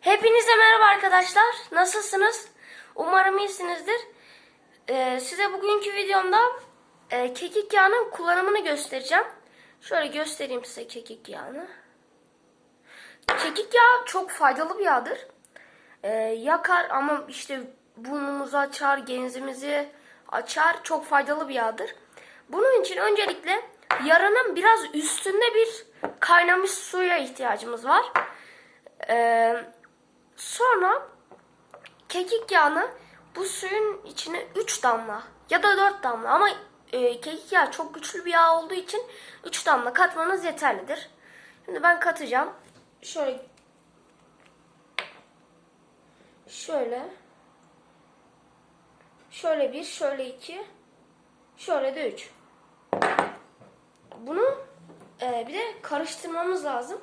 Hepinize merhaba arkadaşlar. Nasılsınız? Umarım iyisinizdir. Ee, size bugünkü videomda e, kekik yağının kullanımını göstereceğim. Şöyle göstereyim size kekik yağını. Kekik yağı çok faydalı bir yağdır. Ee, yakar ama işte burnumuzu açar, genzimizi açar. Çok faydalı bir yağdır. Bunun için öncelikle yaranın biraz üstünde bir kaynamış suya ihtiyacımız var. Ee, sonra kekik yağını bu suyun içine 3 damla ya da 4 damla ama e, kekik yağı çok güçlü bir yağ olduğu için 3 damla katmanız yeterlidir. Şimdi ben katacağım. Şöyle şöyle şöyle bir, şöyle iki, şöyle de üç. Bunu e, bir de karıştırmamız lazım.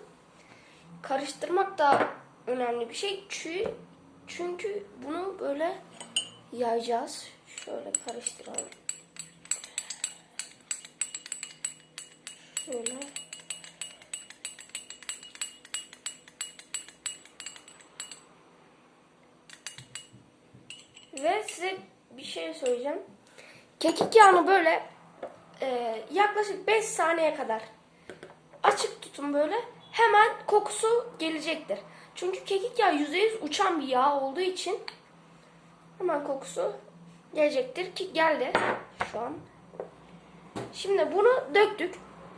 Karıştırmak da önemli bir şey. Çünkü, çünkü bunu böyle yayacağız. Şöyle karıştıralım. Şöyle. Ve size bir şey söyleyeceğim. Kekik yağını böyle e, yaklaşık 5 saniye kadar açık tutun böyle. Hemen kokusu gelecektir. Çünkü kekik yağı %100 uçan bir yağ olduğu için hemen kokusu gelecektir ki geldi şu an. Şimdi bunu döktük.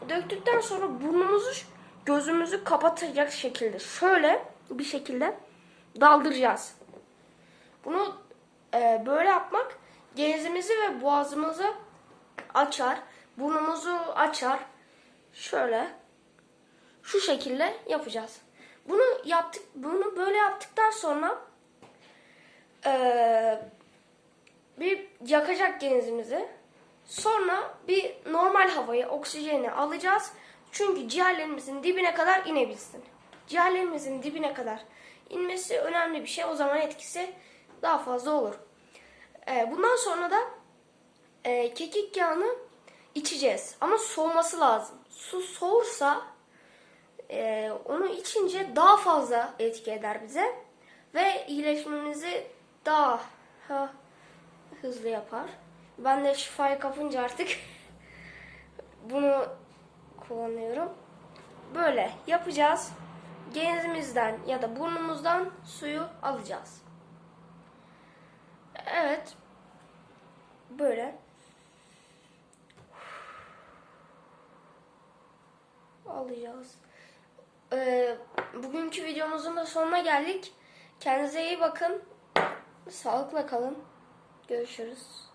Döktükten sonra burnumuzu gözümüzü kapatacak şekilde şöyle bir şekilde daldıracağız. Bunu e, böyle yapmak genzimizi ve boğazımızı açar. Burnumuzu açar. Şöyle şu şekilde yapacağız. Bunu yaptık, bunu böyle yaptıktan sonra eee, bir yakacak genzimizi. Sonra bir normal havayı, oksijeni alacağız. Çünkü ciğerlerimizin dibine kadar inebilsin. Ciğerlerimizin dibine kadar inmesi önemli bir şey. O zaman etkisi daha fazla olur. Eee, bundan sonra da eee, kekik yağını içeceğiz. Ama soğuması lazım. Su soğursa e, onu içince daha fazla etki eder bize ve iyileşmemizi daha ha, hızlı yapar. Ben de şifayı kapınca artık bunu kullanıyorum. Böyle yapacağız. Genzimizden ya da burnumuzdan suyu alacağız. Evet. Böyle. alacağız. Ee, bugünkü videomuzun da sonuna geldik. Kendinize iyi bakın. Sağlıkla kalın. Görüşürüz.